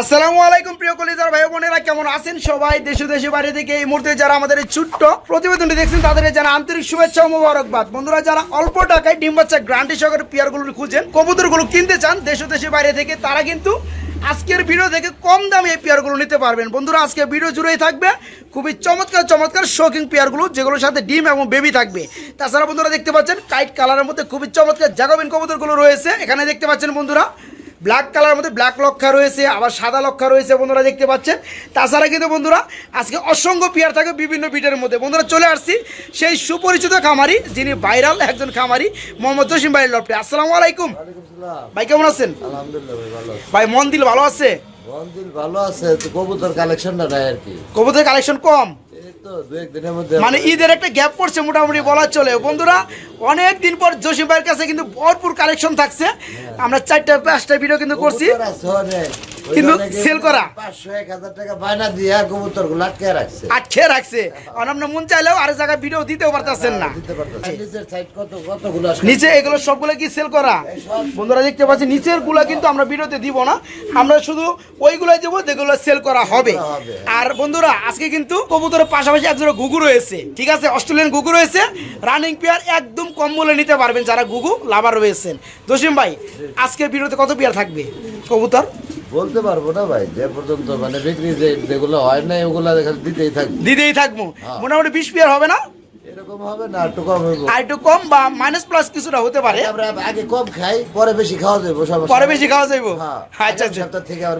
আসসালামু আলাইকুম প্রিয় কলিজার ভাই বোনেরা, কেমন আছেন সবাই? দেশে দেশে বাইরে থেকে এই মুহূর্তে যারা আমাদের এই ছোট্ট প্রতিবেদনটি দেখছেন, তাদের যারা আন্তরিক শুভেচ্ছা ও মোবারকবাদ। বন্ধুরা, যারা অল্প টাকায় ডিম বাচ্চা গ্রান্টি সহকারে পেয়ারগুলো খুঁজেন কবুতরগুলো কিনতে চান দেশে দেশে বাইরে থেকে, তারা কিন্তু আজকের ভিডিও থেকে কম দামে এই পেয়ারগুলো নিতে পারবেন। বন্ধুরা আজকে ভিডিও জুড়েই থাকবে খুবই চমৎকার চমৎকার শৌখিন পেয়ারগুলো, যেগুলোর সাথে ডিম এবং বেবি থাকবে। তাছাড়া বন্ধুরা, দেখতে পাচ্ছেন কাইট কালারের মধ্যে খুবই চমৎকার জাগাবিন কবুতরগুলো রয়েছে। এখানে দেখতে পাচ্ছেন বন্ধুরা ব্ল্যাক কালার মধ্যে ব্ল্যাক লক্ষা রয়েছে আবার সাদা লক্ষা রয়েছে বন্ধুরা দেখতে পাচ্ছেন। তাছাড়া কিন্তু বন্ধুরা আজকে অসংখ্য পেয়ার থাকে বিভিন্ন বিটের মধ্যে। বন্ধুরা চলে আসছি সেই সুপরিচিত খামারি যিনি ভাইরাল একজন খামারি মোহাম্মদ জসিম ভাই লপটে আসসালামু আলাইকুম। ভাই কেমন আছেন? আলহামদুলিল্লাহ ভাই ভালো আছি। মন দিল ভালো আছে? বন্ধুর ভালো আছে কবুতর কালেকশনটা নাই আর কি। কবুতরের কালেকশন কম? মানে ঈদের একটা গ্যাপ পড়ছে মোটামুটি বলা চলে। বন্ধুরা, অনেক দিন পর জসিম ভাইয়ের কাছে কিন্তু ভরপুর কালেকশন থাকছে। আমরা চারটা, পাঁচটা ভিডিও কিন্তু করছি। কিন্তু sell করা। পাঁচশো এক হাজার টাকা বায়না দিয়া কবুতরগুলো আটকে রাখছে। আটকে রাখছে? আর মন চাইলেও আরেক জায়গায় ভিডিও দিতেও পারতেছেন না। নিচের সাইড কত কতগুলো আছে? নিচে এগুলো সবগুলো কি সেল করা? বন্ধুরা দেখতে পাচ্ছি নিচেরগুলা কিন্তু আমরা ভিডিওতে দিব না। আমরা শুধু ওইগুলাই দেবো যেগুলো সেল করা হবে। আর বন্ধুরা আজকে কিন্তু কবুতরের পাশাপাশি একজোড়া গুগু রয়েছে ঠিক আছে? অস্ট্রেলিয়ান গুগু রয়েছে। রানিং পেয়ার একদম কম মূল্যে নিতে পারবেন যারা গুগু লাভার রয়েছেন। জসিম ভাই আজকের ভিডিওতে কত পেয়ার থাকবে? কবুতর? বলতে পারব না ভাই যে পর্যন্ত মানে বিক্রি যে যেগুলো হয় না ওগুলা দেখা দিতেই থাকবে। দিতেই থাকব। হ্যাঁ। মোটামুটি বিশ পেয়ার হবে না? এরকম হবে না একটু কম হইব। আর একটু কম বা মাইনাস প্লাস কিছুটা হতে পারে। আমরা আগে কম খাই পরে বেশি খাওয়া যাবে সমস্যা পরে বেশি খাওয়া যাইব? হ্যাঁ। আচ্ছা আচ্ছা।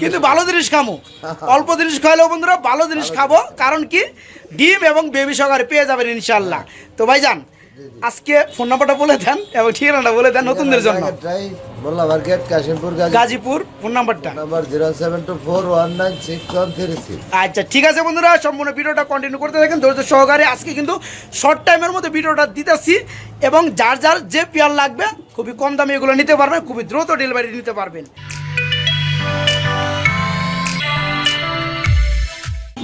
কিন্তু ভালো জিনিস খামো। অল্প জিনিস খাইলেও বন্ধুরা ভালো জিনিস খাব। কারণ কি? ডিম এবং বেবি সহকারে পেয়ে যাবেন ইনশাল্লাহ তো ভাইজান আজকে ফোন নাম্বারটা বলে দেন এবং ঠিকানাটা বলে দেন নতুনদের জন্য। মোল্লা মার্কেট কাশিমপুর গাজীপুর। ফোন নাম্বারটা number zero seven two four one nine six one three six আচ্ছা ঠিক আছে বন্ধুরা সম্পূর্ণ ভিডিওটা কন্টিনিউ করতে থাকেন ধৈর্য সহকারে আজকে কিন্তু শর্ট টাইমের মধ্যে ভিডিওটা দিতেছি এবং যার যার যে পেয়ার লাগবে খুবই কম দামে এগুলো নিতে পারবেন খুবই দ্রুত ডেলিভারি নিতে পারবেন।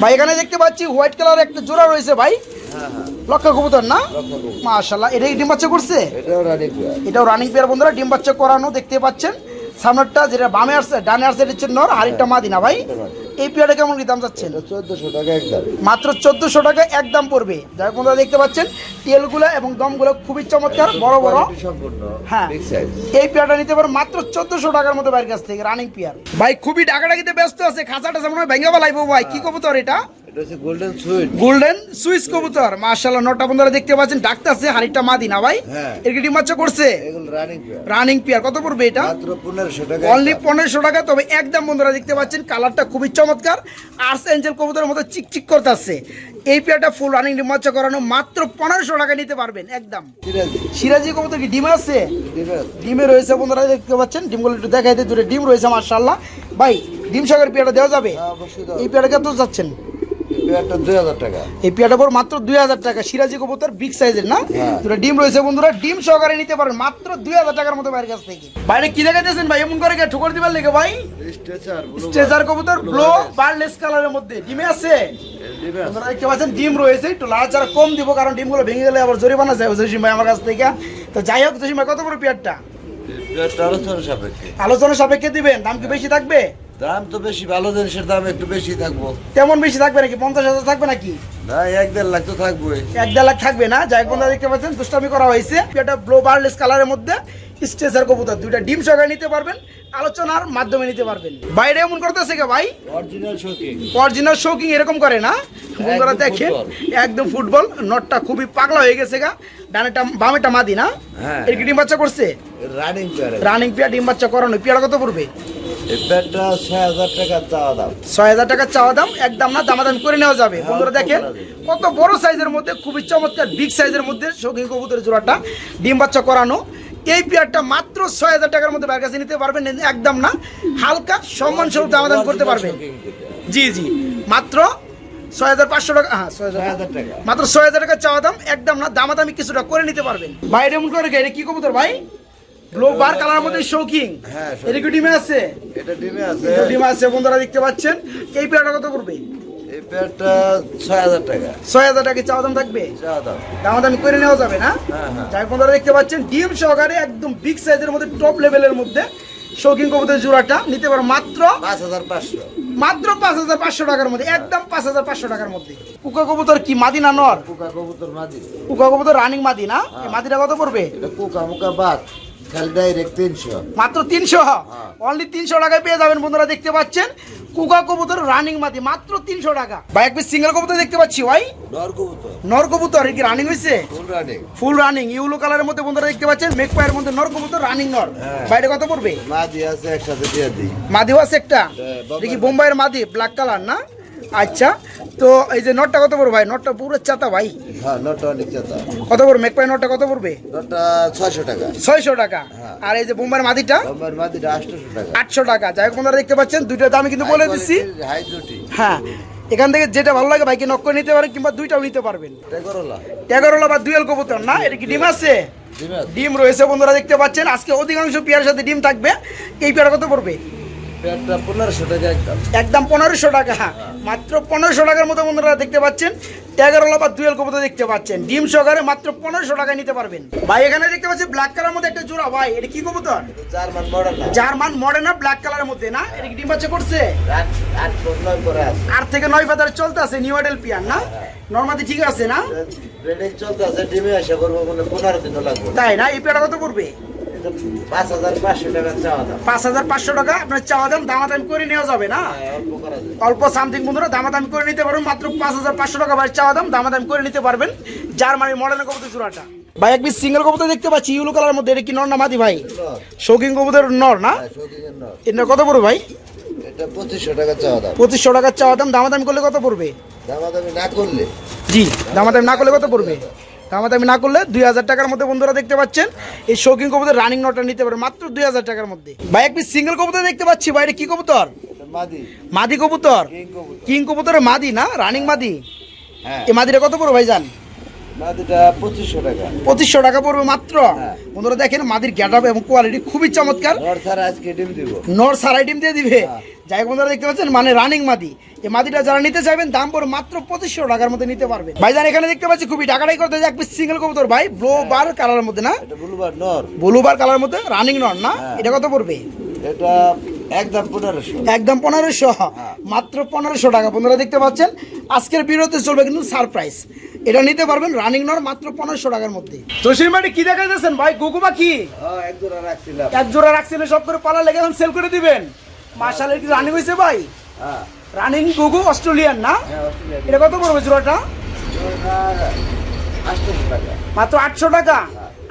ভাই এখানে দেখতে পাচ্ছি হোয়াইট কালার একটা জোড়া রয়েছে ভাই। লক্ষ্য হ্যাঁ। লক্ষা কবুতর না? লক্ষ্য। মাশাল্লাহ এটা ডিম বাচ্চা করছে? এটাও রানি পেয়ার বন্ধুরা ডিম বাচ্চা করানো দেখতে পাচ্ছেন। সামনেরটা যেটা বামে আসছে ডানে আসছে এটা হচ্ছে নর মা মাদিনা ভাই। এই পেয়ারটা কেমন দাম যাচ্ছেন এটা চোদ্দশো টাকা একদম মাত্র চোদ্দশো টাকা একদম পড়বে। যাই বন্ধুরা দেখতে পাচ্ছেন তেলগুলো এবং দমগুলো খুবই চমৎকার বড় বড়। হ্যাঁ। এই পেয়ারটা নিতে পারো মাত্র চোদ্দশো টাকার মতো বাইরের কাছ থেকে রানিং পেয়ার ভাই খুবই ডাকাডাকিতে ব্যস্ত আছে খাঁচাটা যেমন ভেঙে ভাই কি কবুতর তোর এটা? গোল্ডেন সুইট গোল্ডেন সুইস কবুতর। মাশাআল্লাহ নটা বন্ধুরা দেখতে পাচ্ছেন ডাকতেছে হাড়িটা মাদিনা ভাই? হ্যাঁ। ডিম বাচ্চা করছে? রানিং পেয়ার কত পড়বে এটা? পনেরোশো টাকা অনলি পনেরোশো টাকা তবে একদম বন্ধুরা দেখতে পাচ্ছেন কালারটা খুবই চমৎকার। আর্স এঞ্জেল কবুতরের মতো চিকচিক করতেছে। এই পেয়ারটা ফুল রানিং করানো মাত্র পনেরোশো টাকা নিতে পারবেন একদম। সিরাজি, সিরাজি কবুতর কি ডিম আছে? ডিমে রয়েছে বন্ধুরা দেখতে পাচ্ছেন ডিমগুলো একটু দেখাই দিই দূরে ডিম রয়েছে মার্শাল্লাহ ভাই ডিম সাগর পেয়ারটা দেওয়া যাবে? হ্যাঁ। এই পেয়ারটা কত যাচ্ছেন? এই পেয়ারটা দুই হাজার টাকা। এই পেয়ারটা পর মাত্র দুই হাজার টাকা সিরাজি কবুতর বিগ সাইজের না? হ্যাঁ। দুটো ডিম রয়েছে বন্ধুরা ডিম সহকারে নিতে পারেন মাত্র দুই হাজার টাকার মতো বাইরের কাছ থেকে। বাইরে কি দেখাইতেছেন ভাই? এমন করে ঠুকর দিবার লেগে ভাই? স্ট্রেচার কবুতর ব্লো বারলেস কালারের মধ্যে। ডিমে আছে? আপনারা দেখতে পাচ্ছেন ডিম রয়েছে একটু লাড়াচাড়া কম দিব কারণ ডিমগুলো ভেঙে গেলে আবার জরিমানা যায় জসিম ভাই আমার কাছ থেকে। তো যাই হোক জসিম ভাই কত বড় পেয়ারটা? পেয়ারটা আলোচনা সাপেক্ষে। আলোচনা সাপেক্ষে দিবেন দাম কি বেশি থাকবে? দাম তো বেশি ভালো জিনিসের দাম একটু বেশি থাকব। তেমন বেশি থাকবে নাকি? পঞ্চাশ হাজার থাকবে নাকি? না এক দেড় লাখ তো থাকবোই। এক দেড় লাখ থাকবে না? যাই বন্ধুরা দেখতে পাচ্ছেন দুষ্টামি করা হয়েছে। এটা ব্লো বারলেস কালারের মধ্যে স্টেজার কবুতর দুইটা ডিম সহকারে নিতে পারবেন আলোচনার মাধ্যমে নিতে পারবেন। বাইরে এমন করতেছে কে ভাই? অরিজিনাল শোকিং অরিজিনাল শৌকিং এরকম করে না? বন্ধুরা দেখেন একদম ফুটবল নটটা খুবই পাগলা হয়ে গেছে গা। ডানেটা বামেটা মাদি না? হ্যাঁ। এর কি ডিম বাচ্চা করছে? রানিং পেয়ার রানিং পিয়া ডিম বাচ্চা করানো পিয়ারা কত পড়বে? ছয় হাজার টাকা চাওয়া দাম। একদম না দামাদামি করে নেওয়া যাবে। বন্ধুরা দেখেন কত বড় সাইজের মধ্যে খুবই চমৎকার বিগ সাইজের মধ্যে শৌখিন কবুতরের জোড়াটা ডিম বাচ্চা করানো। এই পেয়ারটা মাত্র ছয় হাজার টাকার মধ্যে বাইরের কাছে নিতে পারবেন একদম না হালকা দামাদামি করতে পারবেন। জি জি মাত্র ছয় হাজার পাঁচশো টাকা হ্যাঁ ছয় হাজার 6,000 টাকা। মাত্র ছয় হাজার টাকা চাওয়া দাম একদম না দামাদামি কিছুটা করে নিতে পারবেন। বাইরে এমন করে এটা কি কবুতর ভাই? ব্লো বার কালার মধ্যে শৌকিং হ্যাঁ, শৌখিন। এটা কি ডিমে আছে? এটা ডিমে আছে। ডিমে আছে বন্ধুরা দেখতে পাচ্ছেন। এই পেয়ারটা কত করবে এই পেয়ারটা ছয় হাজার টাকা। ছয় হাজার টাকা চাওয়া দাম থাকবে? দাম। করে নেওয়া যাবে না? হ্যাঁ, হ্যাঁ। যাই বন্ধুরা দেখতে পাচ্ছেন ডিম সহকারে একদম বিগ সাইজের মধ্যে টপ লেভেলের মধ্যে জোড়াটা। নিতে পারো মাত্র পাঁচ হাজার পাঁচশো। মাত্র পাঁচ হাজার পাঁচশো টাকার মধ্যে একদম পাঁচ হাজার পাঁচশো টাকার মধ্যে। কুকা কবুতর কি মাদি না নর? কুকা কবুতর মাদি। কুকা কবুতর রানিং মাদি না? এই মাদিটা কত পড়বে? এটা কুকা মুকা বাদ খালি ডাইরেক্ট তিনশো। মাত্র তিনশো? অনলি তিনশো টাকায় পেয়ে যাবেন বন্ধুরা দেখতে পাচ্ছেন। কুকা কবুতর রানিং মাদি মাত্র তিনশো টাকা। ভাই এক সিঙ্গেল কবুতর দেখতে পাচ্ছি ভাই? নর কবুতর নর কবুতর কি রানিং হয়েছে ফুল রানিং ইউলো কালারের মধ্যে বন্ধুরা দেখতে পাচ্ছেন মেক পায়ের মধ্যে নর কবুতর রানিং নর হ্যাঁ। বাইরে কত পড়বে? মাদি আছে একসাথে দিয়ে দিই। মাদিও আছে একটা? হ্যাঁ, দেখি বোম্বাইয়ের মাদি ব্ল্যাক কালার না? আচ্ছা তো এই যে নটটা কত পড়বে ভাই? নটটা পুরো চাতা ভাই। হ্যাঁ নটা অনেক চাতা। কত পড়বে? মেক পায়ের নটটা কত পড়বে? নটা ছয়শো টাকা। ছয়শো টাকা। হ্যাঁ। আর এই যে বোম্বাইয়ের মাদিটা? আমার মাদিটা আটশোশো টাকা। আটশো টাকা। যাই হোক বন্ধুরা দেখতে পাচ্ছেন দুইটা দামই কিন্তু বলে জুটি। হ্যাঁ এখান থেকে যেটা ভালো লাগে ভাইকে নক করে নিতে পারেন কিংবা দুইটাও নিতে পারবেন। টেগরলা। এগারোলা বা দুয়েল কবুতর না? এটা কি ডিম আছে? ডিম রয়েছে বন্ধুরা দেখতে পাচ্ছেন। আজকে অধিকাংশ পেয়ার সাথে ডিম থাকবে। এই পেয়ার কত পড়বে? পনেরোশো টাকা একদম। একদম পনেরোশো টাকা মাত্র পনেরোশো টাকার মতো বন্ধুরা দেখতে পাচ্ছেন। এগারোলা বা দুয়েল কবুতর দেখতে পাচ্ছেন। ডিম সহকারে মাত্র পনেরোশো টাকায় নিতে পারবেন। ভাই এখানে দেখতে পাচ্ছেন ব্ল্যাক কালার মধ্যে একটা জোড়া। ভাই এটা কি কবুতর? জার্মান মডেল না। জার্মান মডার্ন ব্ল্যাক কালারের মধ্যে না? এটা ডিম বাচ্চা করছে? আট থেকে নয় পাতার চলতে আছে নিউ মডেল পিয়ার না নর্মালি ঠিক আছে না? চলতে আছে ডিমে আসা করব পনেরো দিনও লাগবে। তাই না? এই পেয়ারটা কত এটা পাঁচ হাজার পাঁচশো টাকা আপনার চাওয়া দাম দামাদামি করে নেওয়া যাবে না? হ্যাঁ, অল্প সামথিং বন্ধুরা দামাদামি করে নিতে পারবেন মাত্র পাঁচ হাজার পাঁচশো টাকা ভাই চাওয়া দাম দামাদামি করে নিতে পারবেন। মডেলের কবুতর ভাই এক সিঙ্গেল কবুতর দেখতে পাচ্ছি ইউলো কালার মধ্যে এটা কি নর না মাদি ভাই? শৌখিন কবুতর নর না? হ্যাঁ, এটা কত পড়বে ভাই? পঁচিশশো টাকা চাওয়া দাম। পঁচিশশো টাকার চাওয়া দাম দামাদামি করলে কত পড়বে? দামাদামি না করলে। জি দামাদামি না করলে কত পড়বে? দামাদামি না করলে দুই হাজার টাকার মধ্যে বন্ধুরা দেখতে পাচ্ছেন। এই শৌখিন কবুতর রানিং নটটা নিতে পারে মাত্র দুই হাজার টাকার মধ্যে। ভাই এক সিঙ্গেল কবুতর দেখতে পাচ্ছি। ভাই এটা কি কবুতর? মাদি। মাদি কবুতর? কিং কবুতর। কবুতরের মাদি না? রানিং মাদি? হ্যাঁ। এই মাদিটা কত পড়বে ভাই জান পঁচিশশো টাকা। পড়বে মাত্র? হ্যাঁ। বন্ধুরা দেখেন মাদির গ্যাট এবং কোয়ালিটি খুবই চমৎকার। নর সারাই ডিম দিয়ে দিবে। হ্যাঁ। যাই হোক বন্ধুরা দেখতে পাচ্ছেন মানে রানিং মাদি। এই মাদিটা যারা নিতে চাইবেন দাম পড়ে মাত্র পঁচিশশো টাকার মধ্যে নিতে পারবেন। ভাই জান এখানে দেখতে পাচ্ছি খুবই টাকাটাই করতে এক পিস সিঙ্গেল কবুতর ভাই। ব্লু বার কালারের মধ্যে না? এটা বুলবার নর। ব্লু বার কালারের মধ্যে রানিং নর না? হ্যাঁ। এটা কত পড়বে? এটা একদম পনেরোশো। একদম পনেরোশো। মাত্র পনেরোশো টাকা। বন্ধুরা দেখতে পাচ্ছেন আজকের বিরতি চলবে কিন্তু সারপ্রাইজ এটা নিতে পারবেন রানিং নর মাত্র পনেরোশো টাকার মধ্যে। জসিম ভাই কি দেখা যাচ্ছেন ভাই? গুগু পাখি হ্যাঁ এক জোড়া রাখছিলাম। এক জোড়া রাখছিলেন সব করে পালা লেগে এখন সেল করে দিবেন। মার্শালের কি রানিং হয়েছে ভাই? হ্যাঁ। রানিং গুগু অস্ট্রেলিয়ান না? হ্যাঁ এটা কত পড়বে জোড়াটা? মাত্র আটশো টাকা?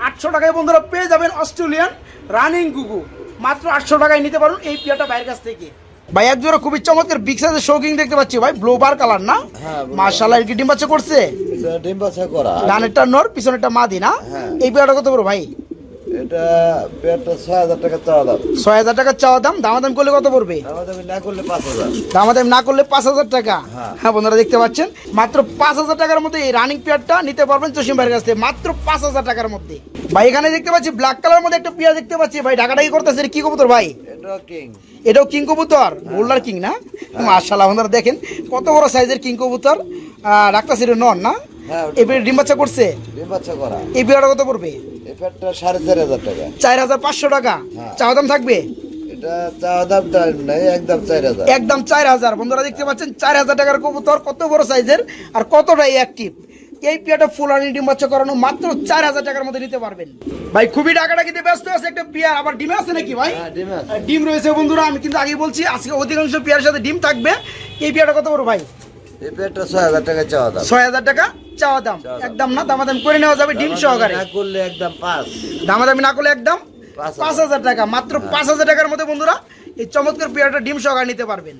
আটশো টাকায় বন্ধুরা পেয়ে যাবেন অস্ট্রেলিয়ান রানিং গুগু মাত্র আটশো টাকায় নিতে পারুন এই পিয়াটা বাইরের কাছ থেকে। ভাই এক জোড়া খুবই চমৎকার বিগ সাইজের শৌকিং দেখতে পাচ্ছি ভাই ব্লো বার কালার না? হ্যাঁ, blue কি ডিম বাচ্চা করছে? ডিম বাছা করা। ডানেরটা নর পিছনেরটা মাদি না? হ্যাঁ। এই পেয়াটা কত বড় ভাই? এটা পেয়ারটা ছয় হাজার টাকা চাওয়া দাম। ছয় হাজার টাকা চাওয়া দাম? দামাদাম করলে কত পড়বে? দামাদামি না করলে পাঁচ হাজার। দামাদাম না করলে পাঁচ হাজার টাকা? হ্যাঁ। হ্যাঁ বন্ধুরা দেখতে পাচ্ছেন মাত্র পাঁচ হাজার টাকার মধ্যে এই রানিং পেয়ারটা নিতে পারবেন চশিম ভাইয়ের কাছ থেকে মাত্র পাঁচ হাজার টাকার মধ্যে। ভাই এখানে দেখতে পাচ্ছি ব্ল্যাক কালার মধ্যে একটা পেয়ার দেখতে পাচ্ছি। ভাই করতেছে এটা কি কবুতর ভাই? কিং এটাও কিং কবুতর? কিং না? আপনারা দেখেন কত বড় সাইজের কিং কবুতর। ডাক্তার সিটের নন না? হ্যাঁ এই পেয়ার ডিম বাচ্চা করছে? ডিম বাচ্চা করা। এই পেয়ারটা কত পড়বে? এই পেয়ারটা সাড়ে চার হাজার টাকা। চার হাজার পাঁচশো টাকা। হ্যাঁ। চাওয়া দাম থাকবে? একদম চার হাজার। বন্ধুরা দেখতে পাচ্ছেন চার হাজার টাকার কবুতর কত বড় সাইজের আর কতটাই অ্যাক্টিভ এই পিয়াটা ফুলানি ডিম বাচ্চা করানো মাত্র চার হাজার টাকার মধ্যে নিতে পারবেন। ভাই খুবই টাকাটাকিতে ব্যস্ত আছে একটা পিয়ার। আবার ডিমে আছে নাকি ভাই? হ্যাঁ ডিম রয়েছে বন্ধুরা আমি কিন্তু আগে বলছি আজকে অধিকাংশ পিয়ার সাথে ডিম থাকবে। এই পিয়াটা কত বড় ভাই? এই পেয়ারটা ছয় হাজার টাকা চাওয়া দাম। ছয় হাজার টাকা চাওয়া দাম। একদম না দামাদামি করে নেওয়া যাবে ডিম সহকারে। না করলে একদম পাঁচ। দামাদামি না করলে একদম পাঁচ হাজার। টাকা মাত্র পাঁচ হাজার টাকার মধ্যে বন্ধুরা এই চমৎকার পেয়ারটা ডিম সহকারে নিতে পারবেন।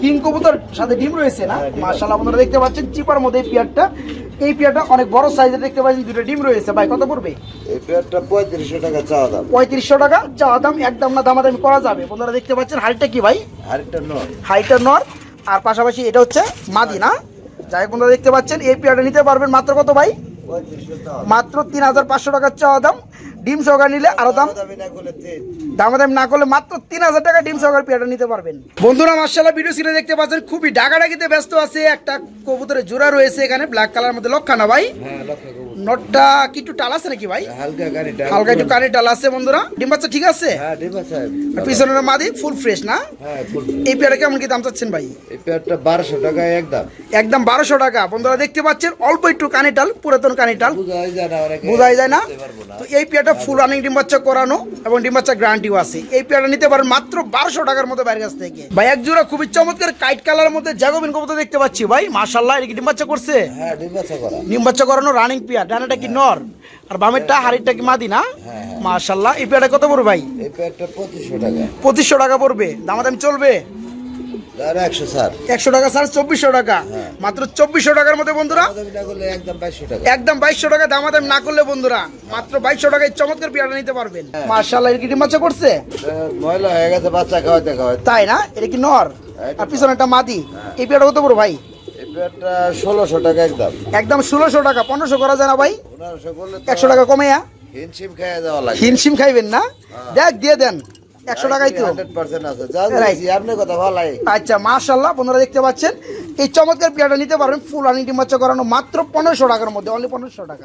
কিং কবুতর। সাথে ডিম রয়েছে না? হ্যাঁ, মার্শাল্লাহ আপনারা দেখতে পাচ্ছেন চিপার মধ্যে এই পেয়ারটা। এই পেয়ারটা অনেক বড় সাইজের দেখতে পাচ্ছেন দুটো ডিম রয়েছে। ভাই কত পড়বে? এই পেয়ারটা পঁয়ত্রিশশো টাকা চাওয়া দাম। পঁয়ত্রিশশো টাকা চাওয়া দাম একদম না দামাদামি করা যাবে। বন্ধুরা দেখতে পাচ্ছেন হাইটটা কি ভাই? আরেকটা নয় হাইটার নর। আর পাশাপাশি এটা হচ্ছে মাদি না যাই বন্ধুরা, দেখতে পাচ্ছেন, এই পেয়ারটা নিতে পারবেন। মাত্র কত ভাই। মাত্র তিন হাজার পাঁচশো টাকার চাওয়া দাম। ডিম সহকার নিলে আরও দাম? না দামাদামি না করলে মাত্র তিন হাজার টাকা ডিম সহকার পেয়ারটা নিতে পারবেন। বন্ধুরা মার্শাল্লাহ ভিডিও সিনে দেখতে পাচ্ছেন খুবই ডাকাডাকিতে ব্যস্ত আছে একটা কবুতরের জোড়া রয়েছে এখানে ব্ল্যাক কালার মধ্যে লক্ষানা ভাই? হ্যাঁ লক্ষ্য করব নটটা কি একটু টাল আছে নাকি ভাই? হালকা একটু কানে টাল আছে বন্ধুরা। ডিম বাচ্চা ঠিক আছে? হ্যাঁ পিছনের মাদি ফুল ফ্রেশ না? হ্যাঁ এই পেয়ারটা কেমন কি দাম চাচ্ছেন ভাই? এই পেয়ারটা বারোশো টাকায় একদম একদম বারোশো টাকা। বন্ধুরা দেখতে পাচ্ছেন অল্প একটু কানিটাল পুরাতন কানিটাল বুঝাই যায় না বোঝাই যায় না? না। তো এই পেয়ারটা ফুল রানিং ডিম বাচ্চা করানো এবং ডিম বাচ্চা গ্যারান্টিও আছে। এই পেয়ারটা নিতে পারেন মাত্র বারোশো টাকার মতো বাইরের কাছ থেকে। ভাই এক জোড়া খুবই চমৎকার কাইট কালার মধ্যে জাগোবিন কবুতর দেখতে পাচ্ছি ভাই। মাশাল্লাহ এটা কি ডিম বাচ্চা করছে? হ্যাঁ ডিম বাচ্চা করানো রানিং পেয়ার ডানাটা কি নর? আর বামেরটা হাড়িটা কি মাদি না? মাশাল্লাহ এই পেয়ারটা কত পড়বে ভাই? এই পেয়ারটা পঁচিশশো টাকা। পঁচিশশো টাকা পড়বে। দামাদামি চলবে? একশো টাকা স্যার চব্বিশশো টাকা। মাত্র চব্বিশশো টাকার মধ্যে বন্ধুরা। না করলে একদম বাইশশো টাকা। একদম বাইশশো টাকা দামাদাম না করলে বন্ধুরা মাত্র বাইশশো টাকায় চমৎকার নিতে পারবেন। মার্শাল্লাহ এর কি ডিম করছে ময়লা হয়ে গেছে বাচ্চা তাই না? এটা কি নর? আর পিছনে একটা মাদি। এই কত বড় ভাই? ষোলোশো টাকা একদম। একদম ষোলোশো টাকা পনেরোশো করা যায় না ভাই? একশো টাকা কমে হিনসিম খেয়ে দেওয়া লাগে। হিনসিম খাইবেন না? দেখ দিয়ে দেন। একশো টাকাই তো। কথা ভালাই আচ্ছা দেখতে পাচ্ছেন এই চমৎকার পেয়ারটা নিতে পারবেন ফুল করানো মাত্র পনেরোশো টাকার মধ্যে অনলি পনেরোশো টাকা।